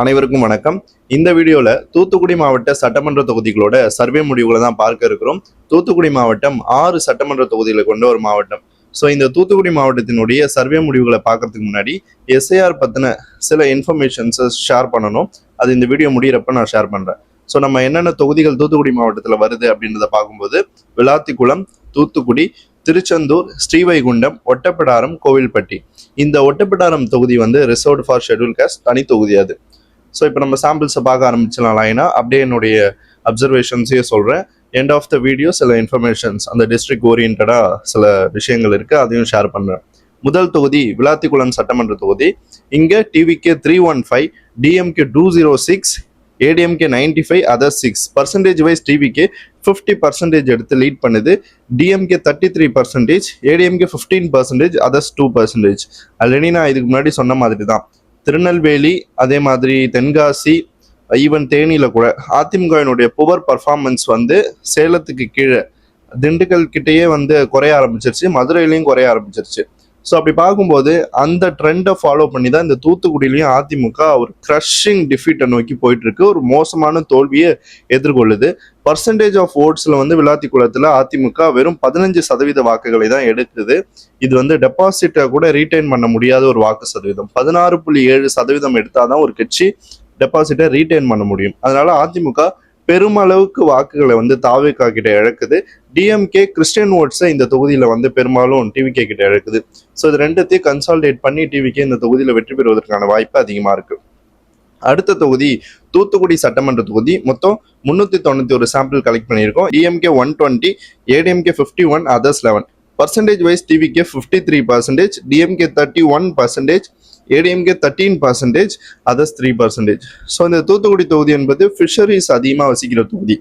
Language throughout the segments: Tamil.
அனைவருக்கும் வணக்கம். இந்த வீடியோவில் தூத்துக்குடி மாவட்ட சட்டமன்ற தொகுதிகளோட சர்வே முடிவுகளை தான் பார்க்க இருக்கிறோம். தூத்துக்குடி மாவட்டம் ஆறு சட்டமன்ற தொகுதிகளை கொண்ட ஒரு மாவட்டம். ஸோ இந்த தூத்துக்குடி மாவட்டத்தினுடைய சர்வே முடிவுகளை பார்க்கறதுக்கு முன்னாடி எஸ்ஐஆர் பற்றின சில இன்ஃபர்மேஷன்ஸை ஷேர் பண்ணணும். அது இந்த வீடியோ முடியிறப்ப நான் ஷேர் பண்ணுறேன் ஸோ நம்ம என்னென்ன தொகுதிகள் தூத்துக்குடி மாவட்டத்தில் வருது அப்படின்றத பார்க்கும்போது விளாத்திக்குளம் தூத்துக்குடி திருச்செந்தூர் ஸ்ரீவைகுண்டம் ஒட்டப்பிடாரம் கோவில்பட்டி. இந்த ஒட்டப்பிடாரம் தொகுதி வந்து ரிசர்வ்டு ஃபார் ஷெட்யூல் காஸ்ட் தனி தொகுதி அது. ஸோ இப்போ நம்ம சாம்பிள்ஸை பார்க்க ஆரம்பிச்சிடலாம் லைனா. அப்படியே என்னுடைய அப்சர்வேஷன்ஸையே சொல்கிறேன் எண்ட் ஆஃப் த வீடியோ சில இன்ஃபர்மேஷன்ஸ் அந்த டிஸ்ட்ரிக்ட் ஓரியன்டாக சில விஷயங்கள் இருக்குது அதையும் ஷேர் பண்ணுறேன் முதல் தொகுதி விளாத்திக்குளம் சட்டமன்ற தொகுதி. இங்கே TVK three one five DMK two zero six ADMK ninety five other six percentage wise டிவிக்கு ஃபிஃப்டி பர்சன்டேஜ் எடுத்து லீட் பண்ணுது. DMK thirty three percentage ADMK fifteen percentage others two percentage already நான் இதுக்கு முன்னாடி சொன்ன மாதிரி தான். திருநெல்வேலி அதே மாதிரி தென்காசி ஈவன் தேனியில் கூட அதிமுகவினுடைய புவர் பர்ஃபார்மன்ஸ் வந்து சேலத்துக்கு கீழே திண்டுக்கல் கிட்டேயே வந்து குறைய ஆரம்பிச்சிருச்சு மதுரையிலையும் குறைய ஆரம்பிச்சிருச்சு. ஸோ அப்படி பார்க்கும்போது அந்த ட்ரெண்டை ஃபாலோ பண்ணி தான் இந்த தூத்துக்குடியிலையும் அதிமுக ஒரு க்ரஷிங் டிஃபீட்டை நோக்கி போயிட்டு இருக்கு ஒரு மோசமான தோல்வியை எதிர்கொள்ளுது. பர்சன்டேஜ் ஆஃப் ஓட்ஸில் வந்து விளாத்தி குளத்தில் அதிமுக வெறும் பதினஞ்சு சதவீத வாக்குகளை தான் எடுக்குது. இது வந்து டெபாசிட்டை கூட ரீட்டைன் பண்ண முடியாத ஒரு வாக்கு சதவீதம். பதினாறு புள்ளி ஏழு சதவீதம் எடுத்தால் தான் ஒரு கட்சி டெபாசிட்டை ரீட்டைன் பண்ண முடியும். அதனால அதிமுக பெருமளவுக்கு வாக்குகளை வந்து தாவேக்கா கிட்ட இழக்குது. டிஎம்கே கிறிஸ்டியன் ஓட்ஸை இந்த தொகுதியில் வந்து பெரும்பாலும் டிவிகே கிட்ட இழக்குது. ஸோ இது ரெண்டுத்தையும் கன்சால்டேட் பண்ணி டிவிகே இந்த தொகுதியில் வெற்றி பெறுவதற்கான வாய்ப்பு அதிகமாக இருக்கு. அடுத்த தொகுதி தூத்துக்குடி சட்டமன்ற தொகுதி. மொத்தம் முன்னூற்றி தொண்ணூற்றி ஒரு சாம்பிள் கலெக்ட் பண்ணியிருக்கோம். DMK one twenty ADMK fifty one others eleven percentage wise TVK fifty three percentage DMK thirty one percentage ADMK thirteen percentage others three percentage so இந்த தூத்துக்குடி தொகுதி என்பது ஃபிஷரிஸ் அதிகமாக வசிக்கிற தொகுதி.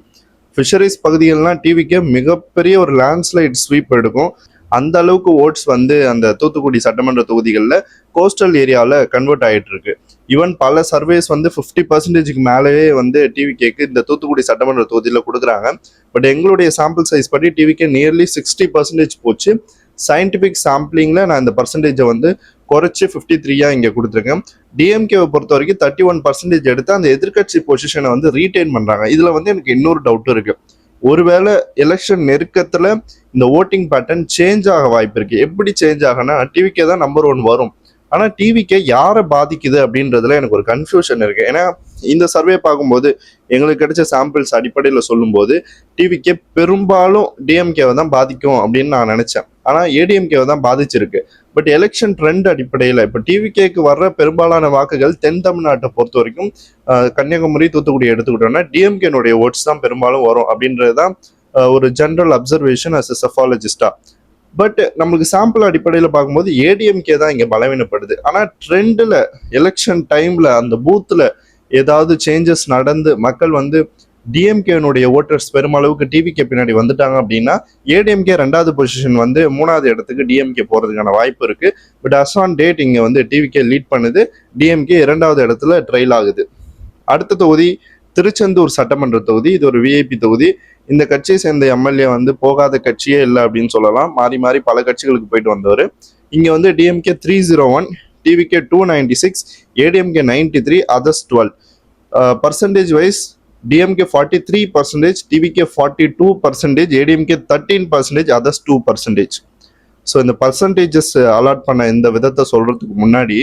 ஃபிஷரிஸ் பகுதிகள்லாம் டிவிக்கு மிகப்பெரிய ஒரு லேண்ட்ஸ்லைட் ஸ்வீப் எடுக்கும். அந்த அளவுக்கு ஓட்ஸ் வந்து அந்த தூத்துக்குடி சட்டமன்ற தொகுதிகளில் கோஸ்டல் ஏரியாவில் கன்வெர்ட் ஆகிட்டு இருக்கு ஈவன் பல சர்வேஸ் வந்து ஃபிஃப்டி பர்சன்டேஜுக்கு மேலேயே வந்து டிவிகேக்கு இந்த தூத்துக்குடி சட்டமன்ற தொகுதியில் கொடுக்குறாங்க. பட் எங்களுடைய சாம்பிள் சைஸ் படி டிவிக்கே நியர்லி சிக்ஸ்டி பர்சன்டேஜ் போச்சு. சயின்டிஃபிக் சாம்பிளிங்கில் நான் இந்த பர்சன்டேஜை வந்து குறைச்சி ஃபிஃப்டி த்ரீயாக இங்கே கொடுத்துருக்கேன். டிஎம்கேவை பொறுத்த வரைக்கும் தேர்ட்டி ஒன் பர்சன்டேஜ் எடுத்து அந்த எதிர்க்கட்சி பொசிஷனை வந்து ரீட்டைன் பண்ணுறாங்க இதில் வந்து எனக்கு இன்னொரு டவுட்டும் இருக்குது ஒருவேளை எலெக்ஷன் நெருக்கத்தில் இந்த ஓட்டிங் பேட்டர்ன் சேஞ்ச் ஆக வாய்ப்பு இருக்குது எப்படி சேஞ்ச் ஆகனா டிவிக்கே தான் நம்பர் ஒன் வரும். ஆனால் டிவிக்கே யாரை பாதிக்குது அப்படின்றதுல எனக்கு ஒரு கன்ஃபியூஷன் இருக்கு. ஏன்னா இந்த சர்வே பார்க்கும்போது எங்களுக்கு கிடைச்ச சாம்பிள்ஸ் அடிப்படையில் சொல்லும்போது டிவிக்கே பெரும்பாலும் டிஎம்கேவை தான் பாதிக்கும் அப்படின்னு நான் நினைச்சேன். ஆனால் ஏடிஎம்கேவை தான் பாதிச்சிருக்கு. பட் எலெக்ஷன் ட்ரெண்ட் அடிப்படையில் இப்போ டிவிகேக்கு வர்ற பெரும்பாலான வாக்குகள் தென் தமிழ்நாட்டை பொறுத்த வரைக்கும் கன்னியாகுமரி தூத்துக்குடி எடுத்துக்கிட்டோம்னா டிஎம்கேனுடைய ஓட்ஸ் தான் பெரும்பாலும் வரும் அப்படின்றது தான் ஒரு ஜென்ரல் அப்சர்வேஷன் அஸ் எ செஃபாலஜிஸ்டா பட் நம்மளுக்கு சாம்பிள் அடிப்படையில் பார்க்கும்போது ஏடிஎம்கே தான் இங்கே பலவீனப்படுது. ஆனால் ட்ரெண்டில் எலெக்ஷன் டைமில் அந்த பூத்தில் ஏதாவது சேஞ்சஸ் நடந்து மக்கள் வந்து டிஎம்கேனுடைய ஓட்டர்ஸ் பெருமளவுக்கு டிவிகே பின்னாடி வந்துட்டாங்க அப்படின்னா ஏடிஎம்கே ரெண்டாவது பொசிஷன் வந்து மூணாவது இடத்துக்கு டிஎம்கே போகிறதுக்கான வாய்ப்பு இருக்குது பட் அஸ் ஆன் டேட் இங்கே வந்து டிவிகே லீட் பண்ணுது. டிஎம்கே இரண்டாவது இடத்துல ட்ரைல் ஆகுது. அடுத்த தொகுதி திருச்செந்தூர் சட்டமன்ற தொகுதி இது ஒரு விஐபி தொகுதி. இந்த கட்சியை சேர்ந்த எம்எல்ஏ வந்து போகாத கட்சியே இல்லை அப்படின்னு சொல்லலாம். மாறி மாறி பல கட்சிகளுக்கு போயிட்டு வந்தவர். இங்கே வந்து DMK three zero one TVK two ninety six ADMK ninety three others twelve percentage wise DMK forty three percentage TVK forty two percentage ADMK thirteen percentage others two percentage so இந்த பர்சன்டேஜஸ் அலாட் பண்ண இந்த விதத்தை சொல்கிறதுக்கு முன்னாடி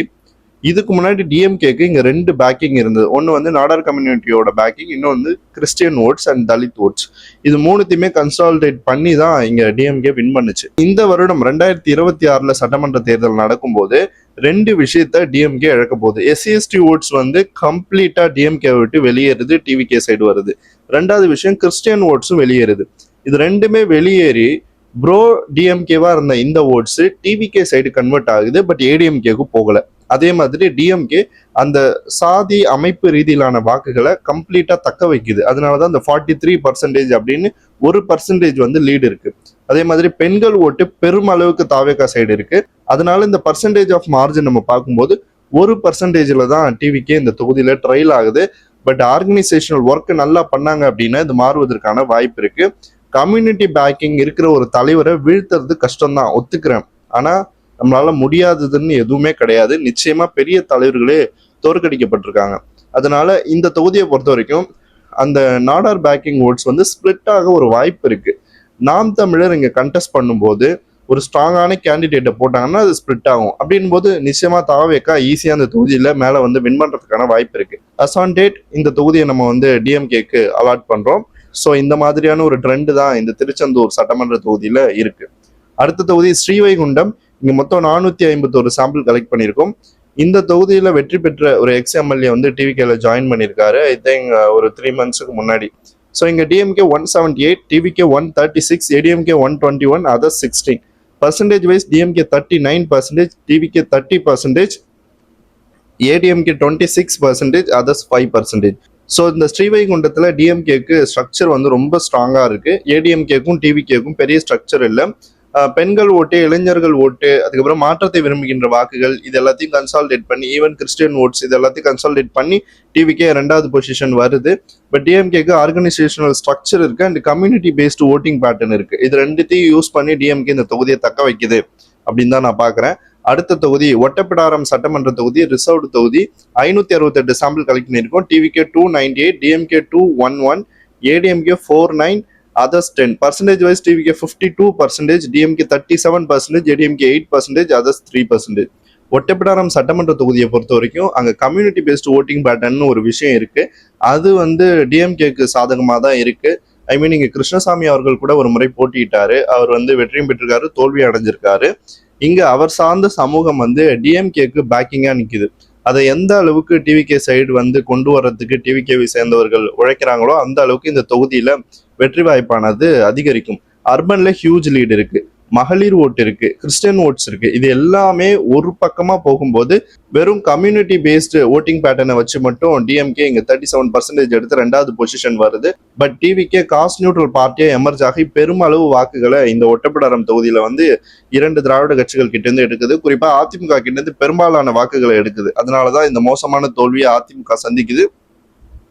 இதுக்கு முன்னாடி டிஎம்கேக்கு இங்க ரெண்டு பேக்கிங் இருந்தது. ஒன்று வந்து நாடார் கம்யூனிட்டியோட பேக்கிங் இன்னொன்று வந்து Christian votes and Dalit votes இது மூணுத்தையுமே கன்சால்டேட் பண்ணி தான் இங்க டிஎம்கே வின் பண்ணுச்சு. இந்த வருடம் ரெண்டாயிரத்தி இருபத்தி ஆறுல சட்டமன்ற தேர்தல் நடக்கும்போது ரெண்டு விஷயத்த டிஎம்கே இழக்க போகுது. எஸ்சிஎஸ்டி ஓட்ஸ் வந்து கம்ப்ளீட்டா டிஎம்கே விட்டு வெளியேறுது டிவிகே சைடு வருது. ரெண்டாவது விஷயம் கிறிஸ்டியன் ஓட்ஸும் வெளியேறுது. இது ரெண்டுமே வெளியேறி ப்ரோ டிஎம்கேவா இருந்த இந்த ஓட்ஸ் டிவிகே சைடு கன்வெர்ட் ஆகுது பட் ஏடிஎம்கேக்கு போகல. அதே மாதிரி டிஎம்கே அந்த சாதி அமைப்பு ரீதியிலான வாக்குகளை கம்ப்ளீட்டா தக்க வைக்குது. அதனால தான் அந்த ஃபார்ட்டி த்ரீ பர்சன்டேஜ் அப்படின்னு ஒரு பர்சன்டேஜ் வந்து லீடு இருக்கு. அதே மாதிரி பெண்கள் ஓட்டு பெருமளவுக்கு தாவேக்கா சைடு இருக்கு. அதனால இந்த பர்சன்டேஜ் ஆஃப் மார்ஜின் நம்ம பார்க்கும்போது ஒரு பர்சன்டேஜில் தான் டிவிக்கே இந்த தொகுதியில் ட்ரையல் ஆகுது. பட் ஆர்கனைசேஷனல் ஒர்க் நல்லா பண்ணாங்க அப்படின்னா இது மாறுவதற்கான வாய்ப்பு இருக்குது கம்யூனிட்டி பேக்கிங் இருக்கிற ஒரு தலைவரை வீழ்த்துறது கஷ்டம்தான். ஒத்துக்கிறேன். ஆனால் நம்மளால முடியாததுன்னு எதுவுமே கிடையாது. நிச்சயமா பெரிய தலைவர்களே தோற்கடிக்கப்பட்டிருக்காங்க. அதனால இந்த தொகுதியை பொறுத்த வரைக்கும் அந்த நாடார் பேக்கிங் ஓட்ஸ் வந்து ஸ்பிளிட்டாக ஒரு வாய்ப்பு இருக்கு. நாம் தமிழர் இங்கே கண்டெஸ்ட் பண்ணும்போது ஒரு ஸ்ட்ராங்கான கேண்டிடேட்டை போட்டாங்கன்னா அது ஸ்ப்ளிட் ஆகும். அப்படின் போது நிச்சயமா தாவேக்கா ஈஸியாக அந்த தொகுதியில் மேலே வந்து வின் பண்ணுறதுக்கான வாய்ப்பு இருக்கு. அசான்டேட் இந்த தொகுதியை நம்ம வந்து டிஎம்கேக்கு அலாட் பண்ணுறோம் ஸோ இந்த மாதிரியான ஒரு ட்ரெண்டு தான் இந்த திருச்செந்தூர் சட்டமன்ற தொகுதியில் இருக்கு. அடுத்த தொகுதி ஸ்ரீவைகுண்டம். இங்கே மொத்தம் நானூற்றி ஐம்பத்தோரு சாம்பிள் கலெக்ட் பண்ணியிருக்கோம். இந்த தொகுதியில் வெற்றி பெற்ற ஒரு எக்ஸ் எம்எல்ஏ வந்து டிவிகேல ஜாயின் பண்ணியிருக்காரு. ஐ திங்க் ஒரு த்ரீ மந்த்ஸுக்கு முன்னாடி. ஸோ இங்கே DMK one seventy eight TVK one thirty six ADMK one twenty one other sixteen percentage wise DMK thirty nine percentage TVK thirty percentage ADMK twenty six percentage others five percentage so இந்த ஸ்ரீவைகுண்டத்தில் டிஎம்கேக்கு ஸ்ட்ரக்சர் வந்து ரொம்ப ஸ்ட்ராங்காக இருக்குது ஏடிஎம்கேக்கும் டிவிகேக்கும் பெரிய ஸ்ட்ரக்சர் இல்லை. பெண்கள் ஓட்டு இளைஞர்கள் ஓட்டு அதுக்கப்புறம் மாற்றத்தை விரும்புகின்ற வாக்குகள் இது எல்லாத்தையும் கன்சால்டேட் பண்ணி ஈவன் கிறிஸ்டியன் ஓட்ஸ் இது எல்லாத்தையும் கன்சால்டேட் பண்ணி டிவிக்கே ரெண்டாவது பொசிஷன் வருது. பட் டிஎம்கேக்கு ஆர்கனைசேஷனல் ஸ்ட்ரக்சர் இருக்கு and community based voting pattern இருக்கு. இது ரெண்டுத்தையும் யூஸ் பண்ணி டிஎம்கே இந்த தொகுதியை தக்க வைக்குது. அப்படின்னு தான் நான் பார்க்குறேன். அடுத்த தொகுதி ஒட்டப்பிடாரம் சட்டமன்ற தொகுதி ரிசர்வ்டு தொகுதி. ஐநூத்தி அறுபத்தெட்டு சாம்பிள் கலெக்ட் பண்ணியிருக்கோம். TVK two ninety eight DMK two one one ADMK four nine others ten percentage wise TVK fifty two percentage DMK thirty seven percentage ADMK eight percentage others three percentage Ottapidaram சட்டமன்ற தொகுதியை பொறுத்த வரைக்கும் அங்கே கம்யூனிட்டி பேஸ்டு ஓட்டிங் பேட்டர்ன் ஒரு விஷயம் இருக்கு. அது வந்து டிஎம்கேக்கு சாதகமாக தான் இருக்கு. ஐ மீன் இங்கே கிருஷ்ணசாமி அவர்கள் கூட ஒரு முறை போட்டியிட்டாரு. அவர் வந்து வெற்றியும் பெற்றிருக்காரு தோல்வி அடைஞ்சிருக்காரு. இங்க அவர் சார்ந்த சமூகம் வந்து டிஎம்கேக்கு பேக்கிங்கா நிக்குது. அதை எந்த அளவுக்கு டிவிகே சைடு வந்து கொண்டு வர்றதுக்கு டிவிகேவை சேர்ந்தவர்கள் உழைக்கிறாங்களோ அந்த அளவுக்கு இந்த தொகுதியில வெற்றி வாய்ப்பானது அதிகரிக்கும். அர்பன்ல ஹியூஜ் லீடு இருக்கு. மகளிர் ஓட்டு இருக்கு கிறிஸ்டியன் ஓட்ஸ் இருக்கு. இது எல்லாமே ஒரு பக்கமா போகும்போது வெறும் கம்யூனிட்டி பேஸ்டு ஓட்டிங் பேட்டர்னை வச்சு மட்டும் டிஎம்கே இங்க தேர்ட்டி செவன் பர்சன்டேஜ் எடுத்து ரெண்டாவது பொசிஷன் வருது. பட் டிவிக்கே காஸ்ட் நியூட்ரல் பார்ட்டியா எமர்ஜ் ஆகி பெருமளவு வாக்குகளை இந்த ஒட்டப்பிடாரம் தொகுதியில வந்து இரண்டு திராவிட கட்சிகள் கிட்ட இருந்து எடுக்குது. குறிப்பா அதிமுக கிட்ட இருந்து பெரும்பாலான வாக்குகளை எடுக்குது. அதனாலதான் இந்த மோசமான தோல்வியை அதிமுக சந்திக்குது.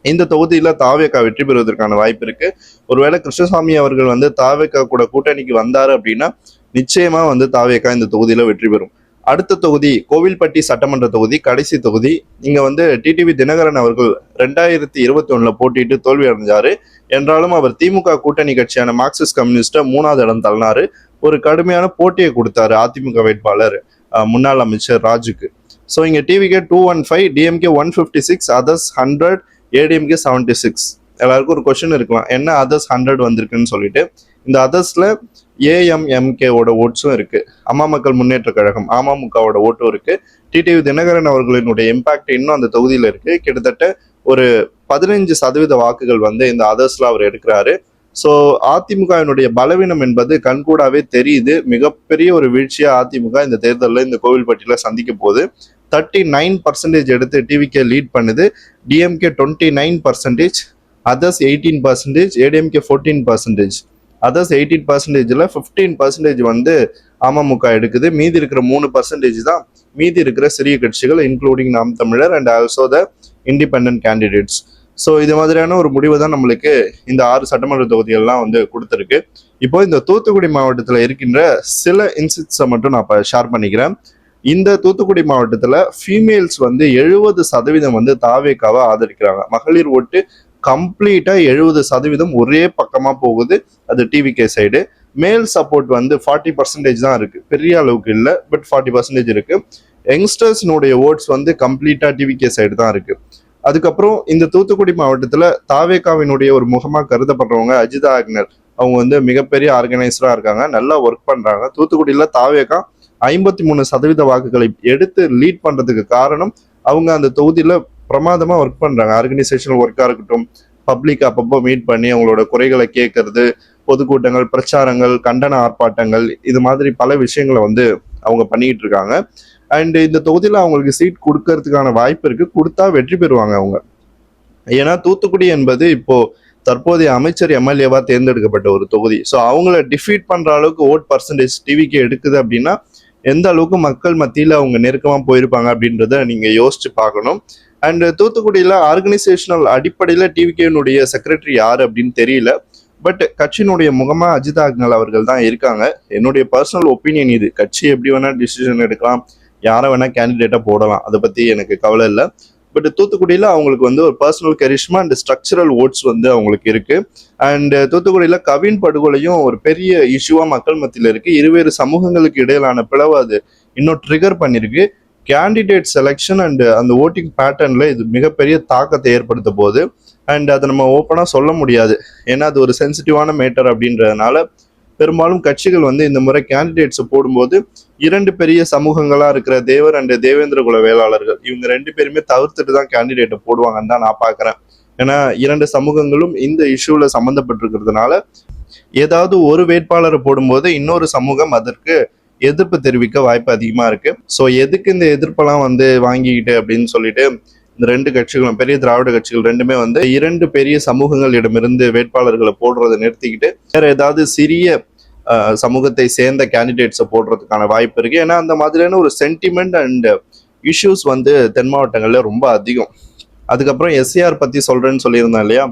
இந்த தொகுதியில தாவேக்கா வெற்றி பெறுவதற்கான வாய்ப்பு இருக்கு. ஒருவேளை கிருஷ்ணசாமி அவர்கள் வந்து தாவேக்கா கூட கூட்டணிக்கு வந்தாரு அப்படின்னா நிச்சயமா வந்து தாவேக்கா இந்த தொகுதியில வெற்றி பெறும். அடுத்த தொகுதி கோவில்பட்டி சட்டமன்ற தொகுதி கடைசி தொகுதி. இங்க வந்து டிடிவி தினகரன் அவர்கள் ரெண்டாயிரத்தி இருபத்தி ஒண்ணுல போட்டிட்டு தோல்வி அடைஞ்சாரு. என்றாலும் அவர் திமுக கூட்டணி கட்சியான மார்க்சிஸ்ட் கம்யூனிஸ்ட மூணாவது இடம் தள்ளினாரு. ஒரு கடுமையான போட்டியை கொடுத்தாரு அதிமுக வேட்பாளர் முன்னாள் அமைச்சர் ராஜுக்கு. ஸோ இங்க TVK two one five DMK one fifty six others hundred ADMK seventy six எல்லாருக்கும் ஒரு கொஷின் இருக்கலாம். என்ன அதர்ஸ் ஹண்ட்ரட் வந்திருக்குன்னு சொல்லிட்டு. இந்த அதர்ஸில் ஏஎம்எம்கேவோட ஓட்ஸும் இருக்குது அம்மா மக்கள் முன்னேற்ற கழகம் அமமுகவோட ஓட்டும் இருக்குது டிடிவி தினகரன் அவர்களினுடைய இம்பாக்ட் இன்னும் அந்த தொகுதியில் இருக்குது கிட்டத்தட்ட ஒரு பதினைஞ்சு சதவீத வாக்குகள் வந்து இந்த அதர்ஸில் அவர் எடுக்கிறாரு. ஸோ அதிமுகவினுடைய பலவீனம் என்பது கண்கூடாவே தெரியுது. மிகப்பெரிய ஒரு வீழ்ச்சியாக அதிமுக இந்த தேர்தலில் இந்த கோவில்பட்டியில் சந்திக்க போகுது. தேர்ட்டி நைன் பர்சன்டேஜ் எடுத்து டிவிகே லீட் பண்ணுது. DMK twenty nine percentage others eighteen percentage ADMK fourteen percentage others eighteen பர்சன்டேஜில் ஃபிஃப்டீன் பர்சன்டேஜ் வந்து அமமுக எடுக்குது. மீதி இருக்கிற மூணு பர்சன்டேஜ் தான் மீதி இருக்கிற சிறிய கட்சிகள் including Naam Tamilar and also the independent candidates so இது மாதிரியான ஒரு முடிவு தான் நம்மளுக்கு இந்த ஆறு சட்டமன்ற தொகுதிகள்லாம் வந்து கொடுத்துருக்கு. இப்போ இந்த தூத்துக்குடி மாவட்டத்தில் இருக்கின்ற சில இன்சிட்ஸை மட்டும் நான் இப்போ ஷேர் பண்ணிக்கிறேன். இந்த தூத்துக்குடி மாவட்டத்தில் ஃபீமேல்ஸ் வந்து எழுபது சதவீதம் வந்து தாவேக்காவை ஆதரிக்கிறாங்க. மகளிர் ஓட்டு கம்ப்ளீட்டா எழுபது சதவீதம் ஒரே பக்கமா போகுது. அது டிவிகே சைடு மேல் சப்போர்ட் வந்து ஃபார்ட்டி பர்சன்டேஜ் தான் இருக்கு. பெரிய அளவுக்கு இல்லை பட் ஃபார்ட்டி பர்சன்டேஜ் இருக்கு. யங்ஸ்டர்ஸ்னுடைய ஓட்ஸ் வந்து கம்ப்ளீட்டா டிவிகே சைடு தான் இருக்கு. அதுக்கப்புறம் இந்த தூத்துக்குடி மாவட்டத்துல தாவேகாவினுடைய ஒரு முகமா கருதப்படுறவங்க அஜிதா ஆக்னர் அவங்க வந்து மிகப்பெரிய ஆர்கனைசரா இருக்காங்க. நல்லா ஒர்க் பண்றாங்க. தூத்துக்குடியில தாவேக்கா ஐம்பத்தி மூணு சதவீத வாக்குகளை எடுத்து லீட் பண்றதுக்கு காரணம் அவங்க அந்த தொகுதியில பிரமாதமா ஒர்க் பண்றாங்க. ஆர்கனைசேஷனல் ஒர்க்கா இருக்கட்டும் பப்ளிக் அப்பப்போ மீட் பண்ணி அவங்களோட குறைகளை கேட்கறது பொதுக்கூட்டங்கள் பிரச்சாரங்கள் கண்டன ஆர்ப்பாட்டங்கள் இது மாதிரி பல விஷயங்களை வந்து அவங்க பண்ணிக்கிட்டு இருக்காங்க. அண்ட் இந்த தொகுதியில் அவங்களுக்கு சீட் கொடுக்கறதுக்கான வாய்ப்பு இருக்கு. கொடுத்தா வெற்றி பெறுவாங்க அவங்க. ஏன்னா தூத்துக்குடி என்பது இப்போ தற்போதைய அமைச்சர் எம்எல்ஏவா தேர்ந்தெடுக்கப்பட்ட ஒரு தொகுதி. ஸோ அவங்கள டிஃபீட் பண்ற அளவுக்கு ஓட் பர்சன்டேஜ் டிவிக்கு எடுக்குது அப்படின்னா எந்த அளவுக்கு மக்கள் மத்தியில் அவங்க நெருக்கமாக போயிருப்பாங்க அப்படின்றத நீங்கள் யோசிச்சு பார்க்கணும். அண்ட் தூத்துக்குடியில் ஆர்கனைசேஷனல் அடிப்படையில் டிவிகேனுடைய செக்ரட்டரி யார் அப்படின்னு தெரியல. பட் கட்சியினுடைய முகமாக அஜித் அக்னல் அவர்கள் தான் இருக்காங்க. என்னுடைய பர்சனல் ஒப்பீனியன் இது. கட்சி எப்படி வேணால் டிசிஷன் எடுக்கலாம். யாரை வேணால் கேண்டிடேட்டாக போடலாம். அதை பற்றி எனக்கு கவலை இல்லை. பட் தூத்துக்குடியில் அவங்களுக்கு வந்து ஒரு personal charisma and structural votes வந்து அவங்களுக்கு இருக்கு. அண்ட் தூத்துக்குடியில் கவின் படுகொலையும் ஒரு பெரிய இஷ்யூவாக மக்கள் மத்தியில் இருக்கு. இருவேறு சமூகங்களுக்கு இடையிலான பிளவு அது இன்னும் ட்ரிகர் பண்ணியிருக்கு கேண்டிடேட் செலெக்ஷன் அண்ட் அந்த ஓட்டிங் பேட்டர்னில் இது மிகப்பெரிய தாக்கத்தை ஏற்படுத்த போகுது. அண்ட் அதை நம்ம ஓப்பனாக சொல்ல முடியாது. ஏன்னா அது ஒரு சென்சிட்டிவான மேட்டர் அப்படின்றதுனால பெரும்பாலும் கட்சிகள் வந்து இந்த முறை கேண்டிடேட்ஸ் போடும்போது இரண்டு பெரிய சமூகங்களா இருக்கிற தேவர் அண்ட் தேவேந்திர குல வேளாளர்கள் இவங்க ரெண்டு பேருமே தவிர்த்துட்டு தான் கேண்டிடேட்டை போடுவாங்கன்னு தான் நான் பாக்குறேன் ஏன்னா இரண்டு சமூகங்களும் இந்த இஷ்யூல சம்மந்தப்பட்டிருக்கிறதுனால ஏதாவது ஒரு வேட்பாளரை போடும்போது இன்னொரு சமூகம் அதற்கு எதிர்ப்பு தெரிவிக்க வாய்ப்பு அதிகமா இருக்கு. ஸோ எதுக்கு இந்த எதிர்ப்பெல்லாம் வந்து வாங்கிக்கிட்டு அப்படின்னு சொல்லிட்டு இந்த ரெண்டு கட்சிகளும் பெரிய திராவிட கட்சிகள் ரெண்டுமே வந்து இரண்டு பெரிய சமூகங்களிடமிருந்து வேட்பாளர்களை போடுறதை நிறுத்திக்கிட்டு வேற ஏதாவது சிறிய சமூகத்தை சேர்ந்த கேண்டிடேட்ஸை போடுறதுக்கான வாய்ப்பு இருக்கு. ஏன்னா அந்த மாதிரியான ஒரு சென்டிமெண்ட் அண்ட் இஷ்யூஸ் வந்து தென் மாவட்டங்கள்ல ரொம்ப அதிகம். அதுக்கப்புறம் எஸ்ஏஆர் பத்தி சொல்றேன்னு சொல்லியிருந்தேன் இல்லையா?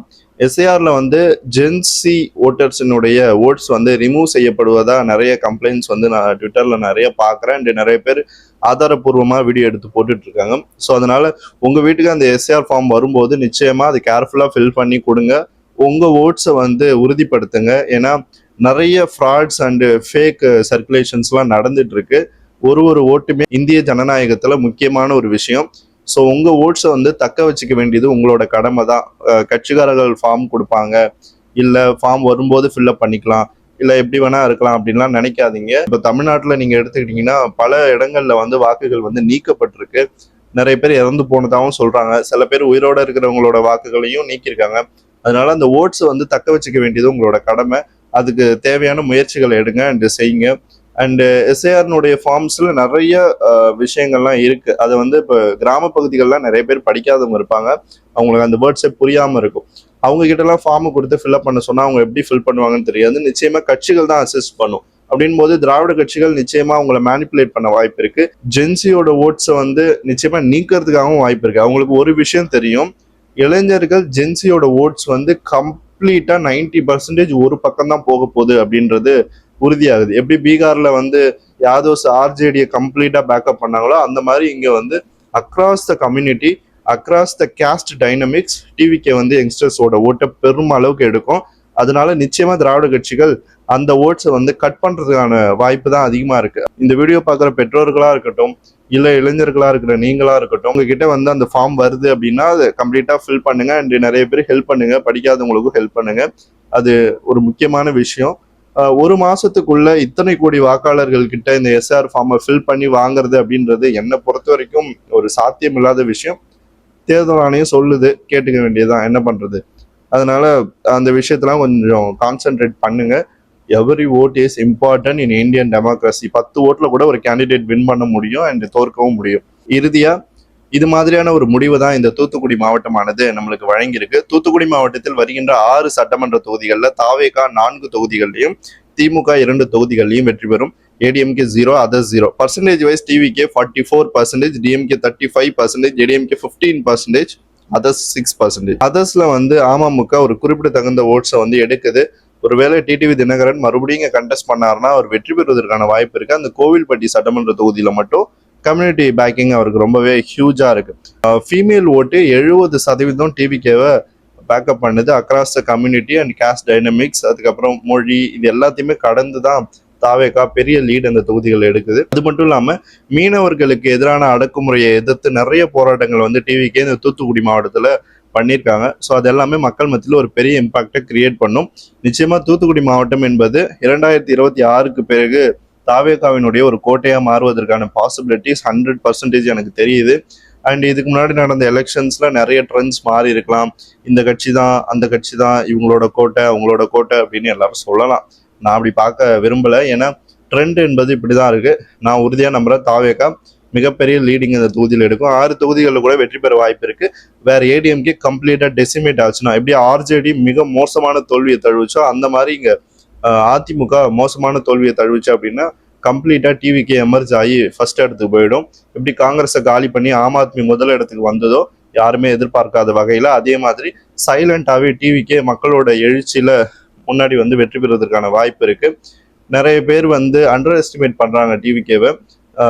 எஸ்ஏஆர்ல வந்து ஜென்சி ஓட்டர்ஸினுடைய ஓட்ஸ் வந்து ரிமூவ் செய்யப்படுவதா நிறைய கம்ப்ளைண்ட்ஸ் வந்து நான் ட்விட்டர்ல நிறைய பார்க்குறேன். அண்ட் நிறைய பேர் ஆதாரப்பூர்வமாக வீடியோ எடுத்து போட்டுட்டு இருக்காங்க ஸோ அதனால உங்கள் வீட்டுக்கு அந்த எஸ்ஆர் ஃபார்ம் வரும்போது நிச்சயமாக அதை கேர்ஃபுல்லாக ஃபில் பண்ணி கொடுங்க. உங்கள் ஓட்ஸை வந்து உறுதிப்படுத்துங்க. ஏன்னா நிறைய ஃப்ராட்ஸ் அண்டு ஃபேக் சர்க்குலேஷன்ஸ்லாம் நடந்துட்டுருக்கு ஒரு ஒரு ஓட்டுமே இந்திய ஜனநாயகத்தில் முக்கியமான ஒரு விஷயம். ஸோ உங்கள் ஓட்ஸை வந்து தக்க வச்சுக்க வேண்டியது உங்களோட கடமை தான் கட்சிக்காரர்கள் ஃபார்ம் கொடுப்பாங்க. இல்லை ஃபார்ம் வரும்போது ஃபில்அப் பண்ணிக்கலாம். இல்லை எப்படி வேணா இருக்கலாம் அப்படின்லாம் நினைக்காதீங்க. இப்போ தமிழ்நாட்டில் நீங்கள் எடுத்துக்கிட்டீங்கன்னா பல இடங்களில் வந்து வாக்குகள் வந்து நீக்கப்பட்டிருக்கு. நிறைய பேர் இறந்து போனதாகவும் சொல்கிறாங்க சில பேர் உயிரோட இருக்கிறவங்களோட வாக்குகளையும் நீக்கியிருக்காங்க. அதனால அந்த ஓட்ஸை வந்து தக்க வச்சுக்க வேண்டியது உங்களோட கடமை. அதுக்கு தேவையான முயற்சிகளை எடுங்க அண்ட் செய்யுங்க. அண்டு எஸ்ஏஆர்னுடைய ஃபார்ம்ஸில் நிறைய விஷயங்கள்லாம் இருக்குது அதை வந்து இப்போ கிராம பகுதிகளெலாம் நிறைய பேர் படிக்காதவங்க இருப்பாங்க. அவங்களுக்கு அந்த வேர்ட்ஸே புரியாமல் இருக்கும். அவங்க கிட்டலாம் ஃபார்ம் கொடுத்து ஃபில்அப் பண்ண சொன்னால் அவங்க எப்படி ஃபில் பண்ணுவாங்கன்னு தெரியாது. நிச்சயமா கட்சிகள் தான் அசிஸ்ட் பண்ணும். அப்படின் போது திராவிட கட்சிகள் நிச்சயமா அவங்கள மேனிப்புலேட் பண்ண வாய்ப்பு இருக்கு. ஜென்சியோட ஓட்ஸை வந்து நிச்சயமா நீக்கிறதுக்காகவும் வாய்ப்பு இருக்கு. அவங்களுக்கு ஒரு விஷயம் தெரியும். இளைஞர்கள் ஜென்சியோட ஓட்ஸ் வந்து கம்ப்ளீட்டா 90% பர்சன்டேஜ் ஒரு பக்கம் தான் போக போகுது அப்படின்றது உறுதியாகுது. எப்படி பீகார்ல வந்து யாதவ்ஸ் ஆர்ஜேடியை கம்ப்ளீட்டா பேக்கப் பண்ணாங்களோ அந்த மாதிரி இங்க வந்து across the community across the caste dynamics டிவிக்கே வந்து யங்ஸ்டர்ஸோட ஓட்டை பெரும் அளவுக்கு எடுக்கும். அதனால நிச்சயமா திராவிட கட்சிகள் அந்த ஓட்ஸை வந்து கட் பண்றதுக்கான வாய்ப்பு தான் அதிகமா இருக்கு. இந்த வீடியோ பார்க்குற பெற்றோர்களா இருக்கட்டும் இல்ல இளைஞர்களா இருக்கிற நீங்களா இருக்கட்டும் உங்ககிட்ட வந்து அந்த ஃபார்ம் வருது அப்படின்னா அதை கம்ப்ளீட்டா ஃபில் பண்ணுங்க. அண்ட் நிறைய பேர் ஹெல்ப் பண்ணுங்க. படிக்காதவங்களுக்கும் ஹெல்ப் பண்ணுங்க. அது ஒரு முக்கியமான விஷயம். ஒரு மாசத்துக்குள்ள இத்தனை கோடி வாக்காளர்கள் கிட்ட இந்த எஸ்ஆர் ஃபார்மை ஃபில் பண்ணி வாங்குறது அப்படின்றது என்னை பொறுத்த வரைக்கும் ஒரு சாத்தியம் இல்லாத விஷயம். தேர்தல் ஆணையம் சொல்லுது கேட்டுக்க வேண்டியதுதான். என்ன பண்றது? அதனால அந்த விஷயத்தெல்லாம் கொஞ்சம் கான்சென்ட்ரேட் பண்ணுங்க. Every vote is important in Indian democracy பத்து ஓட்டில் கூட ஒரு கேண்டிடேட் வின் பண்ண முடியும் அண்ட் தோற்கவும் முடியும். இறுதியா இது மாதிரியான ஒரு முடிவு தான் இந்த தூத்துக்குடி மாவட்டமானது நம்மளுக்கு வழங்கியிருக்கு. தூத்துக்குடி மாவட்டத்தில் வருகின்ற ஆறு சட்டமன்ற தொகுதிகளில் தாவேகா நான்கு தொகுதிகள்லையும் திமுக இரண்டு தொகுதிகள்லையும் வெற்றி பெறும். ADMK zero others zero percentage wise TVK forty four percentage DMK thirty five percentage ADMK fifteen percentage others six percentage அதர்ஸில் வந்து அமமுக ஒரு குறிப்பிடத்தகுந்த ஓட்ஸை வந்து எடுக்குது. ஒருவேளை டிடிவி தினகரன் மறுபடியும் இங்கே கண்டெஸ்ட் பண்ணாருன்னா அவர் வெற்றி பெறுவதற்கான வாய்ப்பு இருக்குது அந்த கோவில்பட்டி சட்டமன்ற தொகுதியில் மட்டும் கம்யூனிட்டி பேக்கிங் அவருக்கு ரொம்பவே ஹியூஜாக இருக்குது ஃபீமேல் ஓட்டு எழுபது சதவீதம் டிவிகேவை பேக்கப் பண்ணுது across the community and caste dynamics அதுக்கப்புறம் மொழி இது எல்லாத்தையுமே கடந்து தான் தாவேகா பெரிய லீட் அந்த தொகுதிகள் எடுக்குது. அது மட்டும் இல்லாம மீனவர்களுக்கு எதிரான அடக்குமுறையை எதிர்த்து நிறைய போராட்டங்கள் வந்து டிவிக்கே இந்த தூத்துக்குடி மாவட்டத்துல பண்ணியிருக்காங்க ஸோ அது எல்லாமே மக்கள் மத்தியில் ஒரு பெரிய இம்பாக்டை கிரியேட் பண்ணும். நிச்சயமா தூத்துக்குடி மாவட்டம் என்பது இரண்டாயிரத்தி இருபத்தி ஆறுக்கு பிறகு தாவேகாவினுடைய ஒரு கோட்டையாக மாறுவதற்கான பாசிபிலிட்டிஸ் ஹண்ட்ரட் பர்சன்டேஜ் எனக்கு தெரியுது. அண்ட் இதுக்கு முன்னாடி நடந்த எலெக்ஷன்ஸ்ல நிறைய ட்ரெண்ட்ஸ் மாறி இருக்கலாம். இந்த கட்சி தான் அந்த கட்சி தான் இவங்களோட கோட்டை அவங்களோட கோட்டை அப்படின்னு எல்லாரும் சொல்லலாம். நான் அப்படி பார்க்க விரும்பல. ஏன்னா ட்ரெண்ட் என்பது இப்படி தான் இருக்கு. நான் உறுதியா நம்புறேன் தாவேகா மிகப்பெரிய லீடிங் இந்த தொகுதியில் எடுக்கும். ஆறு தொகுதிகளில் கூட வெற்றி பெற வாய்ப்பு இருக்கு. வேற ஏடிஎம்கே கம்ப்ளீட்டா டெசிமேட் ஆச்சுன்னா எப்படி ஆர்ஜேடி மிக மோசமான தோல்வியை தழுவிச்சோ அந்த மாதிரி இங்க அதிமுக மோசமான தோல்வியை தழுவிச்சு அப்படின்னா கம்ப்ளீட்டா டிவிக்கு எமர்ஜ் ஆகி ஃபர்ஸ்ட் இடத்துக்கு போயிடும். எப்படி காங்கிரஸை காலி பண்ணி ஆம் ஆத்மி முதல் இடத்துக்கு வந்ததோ யாருமே எதிர்பார்க்காத வகையில அதே மாதிரி சைலண்டாவே டிவிக்கே மக்களோட எழுச்சியில முன்னாடி வந்து வெற்றி பெறுவதற்கான வாய்ப்பு இருக்கு. நிறைய பேர் வந்து அண்டர் எஸ்டிமேட் பண்றாங்க டிவிகேவை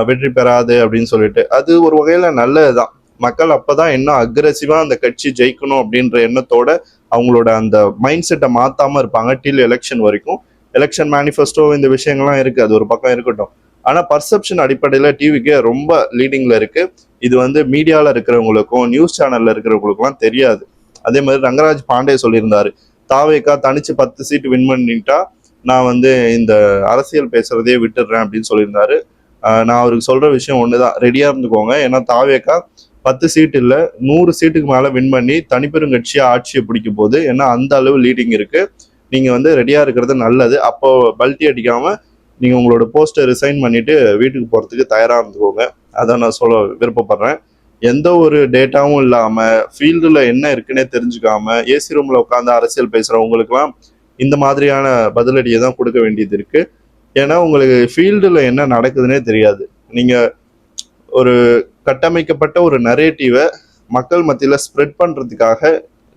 வெற்றி பெறாது அப்படின்னு சொல்லிட்டு. அது ஒரு வகையில நல்லதுதான். மக்கள் அப்பதான் இன்னும் அக்ரெசிவா அந்த கட்சி ஜெயிக்கணும் அப்படின்ற எண்ணத்தோட அவங்களோட அந்த மைண்ட் செட்டை மாத்தாம இருப்பாங்க டில் எலெக்ஷன் வரைக்கும். எலெக்ஷன் மேனிஃபெஸ்டோ இந்த விஷயங்கள்லாம் இருக்கு. அது ஒரு பக்கம் இருக்கட்டும். ஆனா பர்செப்ஷன் அடிப்படையில டிவிக்கு ரொம்ப லீடிங்ல இருக்கு. இது வந்து மீடியால இருக்கிறவங்களுக்கும் நியூஸ் சேனல்ல இருக்கிறவங்களுக்குலாம் தெரியாது. அதே மாதிரி ரங்கராஜ் பாண்டே சொல்லியிருந்தாரு. தாவேக்கா தனிச்சு பத்து சீட் வின் பண்ணிட்டா நான் வந்து இந்த அரசியல் பேசுறதே விட்டுடுறேன் அப்படின்னு சொல்லியிருந்தாரு. நான் அவருக்கு சொல்ற விஷயம் ஒண்ணுதான். ரெடியா இருந்துக்கோங்க. ஏன்னா தாவேக்கா பத்து சீட் இல்ல நூறு சீட்டுக்கு மேல வின் பண்ணி தனிப்பெருங்கட்சியா ஆட்சியை பிடிக்கும் போது ஏன்னா அந்த அளவு லீடிங் இருக்கு. நீங்க வந்து ரெடியா இருக்கிறது நல்லது. அப்போ பல்ட்டி அடிக்காம நீங்க உங்களோட போஸ்ட்டை ரிசைன் பண்ணிட்டு வீட்டுக்கு போறதுக்கு தயாரா இருந்துக்கோங்க. அதான் நான் சொல்ல விருப்பப்படுறேன். எந்த ஒரு டேட்டாவும் இல்லாம ஃபீல்டுல என்ன இருக்குன்னே தெரிஞ்சுக்காம ஏசி ரூம்ல உட்காந்து அரசியல் பேசுறவங்களுக்குலாம் இந்த மாதிரியான பதிலடியை தான் கொடுக்க வேண்டியது இருக்கு. ஏன்னா உங்களுக்கு ஃபீல்டுல என்ன நடக்குதுன்னே தெரியாது. நீங்க ஒரு கட்டமைக்கப்பட்ட ஒரு நரேட்டிவை மக்கள் மத்தியில ஸ்ப்ரெட் பண்றதுக்காக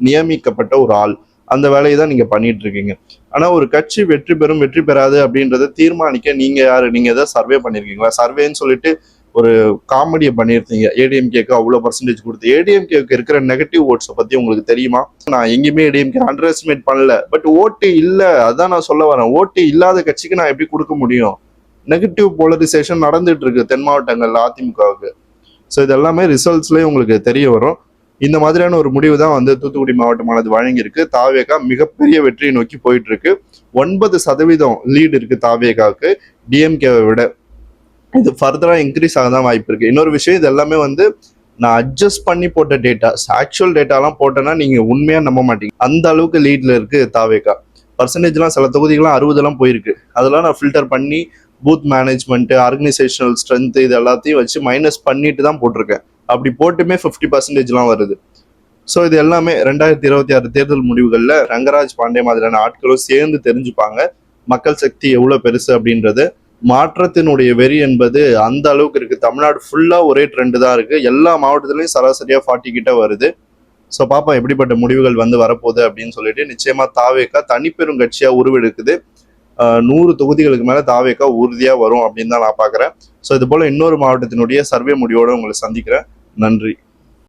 நியமிக்கப்பட்ட ஒரு ஆள். அந்த வேலையை தான் நீங்க பண்ணிட்டு இருக்கீங்க. ஆனா ஒரு கட்சி வெற்றி பெறும் வெற்றி பெறாது அப்படின்றத தீர்மானிக்க நீங்க யாரு? நீங்க ஏதாவது சர்வே பண்ணிருக்கீங்களா? சர்வேன்னு சொல்லிட்டு ஒரு காமெடியை பண்ணியிருந்தீங்க. ஏடிஎம்கேக்கு அவ்வளோ பர்சன்டேஜ் கொடுத்து. ஏடிஎம்கேக்கு இருக்கிற நெகட்டிவ் ஓட்ஸை பற்றி உங்களுக்கு தெரியுமா? நான் எங்கேயுமே ஏடிஎம்கே அண்டர் எஸ்டிமேட் பண்ணல. பட் ஓட்டு இல்லை. அதான் நான் சொல்ல வரேன். ஓட்டு இல்லாத கட்சிக்கு நான் எப்படி கொடுக்க முடியும்? நெகட்டிவ் போலரைசேஷன் நடந்துட்டு இருக்கு தென் மாவட்டங்கள்ல அதிமுகவுக்கு. ஸோ இது எல்லாமே ரிசல்ட்ஸ்லேயே உங்களுக்கு தெரிய வரும். இந்த மாதிரியான ஒரு முடிவு தான் வந்து தூத்துக்குடி மாவட்டமானது வழங்கியிருக்கு. தாவேகா மிகப்பெரிய வெற்றியை நோக்கி போயிட்டு இருக்கு ஒன்பது சதவீதம் லீடு இருக்கு தாவேகாவுக்கு. டிஎம்கேவை விட. இது ஃபர்தரா இன்க்ரீஸ் ஆக தான் வாய்ப்பு இருக்கு. இன்னொரு விஷயம் இது எல்லாமே வந்து நான் அட்ஜஸ்ட் பண்ணி போட்ட டேட்டா ஆக்சுவல் டேட்டாலாம் போட்டேன்னா நீங்க உண்மையா நம்ப மாட்டீங்க. அந்த அளவுக்கு லீட்ல இருக்கு தாவேக்கா பர்சன்டேஜ்லாம் சில தொகுதிகள்லாம் அறுபதெல்லாம் போயிருக்கு. அதெல்லாம் நான் ஃபில்டர் பண்ணி பூத் மேனேஜ்மெண்ட் ஆர்கனைசேஷனல் ஸ்ட்ரென்த் இது எல்லாத்தையும் வச்சு மைனஸ் பண்ணிட்டு தான் போட்டிருக்கேன். அப்படி போட்டுமே ஃபிஃப்டி பர்சன்டேஜ்லாம் வருது. ஸோ இது எல்லாமே ரெண்டாயிரத்தி இருபத்தி ஆறு தேர்தல் முடிவுகளில் ரங்கராஜ் பாண்டே மாதிரியான ஆட்களும் சேர்ந்து தெரிஞ்சுப்பாங்க. மக்கள் சக்தி எவ்வளோ பெருசு அப்படின்றது. மாற்றத்தினுடைய வெறி என்பது அந்த அளவுக்கு இருக்கு. தமிழ்நாடு ஃபுல்லா ஒரே ட்ரெண்டு தான் இருக்கு. எல்லா மாவட்டத்திலையும் சராசரியா ஃபார்ட்டி கிட்ட வருது. ஸோ பாப்பா எப்படிப்பட்ட முடிவுகள் வந்து வரப்போகுது அப்படின்னு சொல்லிட்டு நிச்சயமா தாவேக்கா தனிப்பெரும் கட்சியா உருவெடுக்குது. நூறு தொகுதிகளுக்கு மேல தாவேக்கா உறுதியா வரும் அப்படின்னு தான் நான் பாக்குறேன். ஸோ இது போல இன்னொரு மாவட்டத்தினுடைய சர்வே முடிவோட உங்களை சந்திக்கிறேன். நன்றி.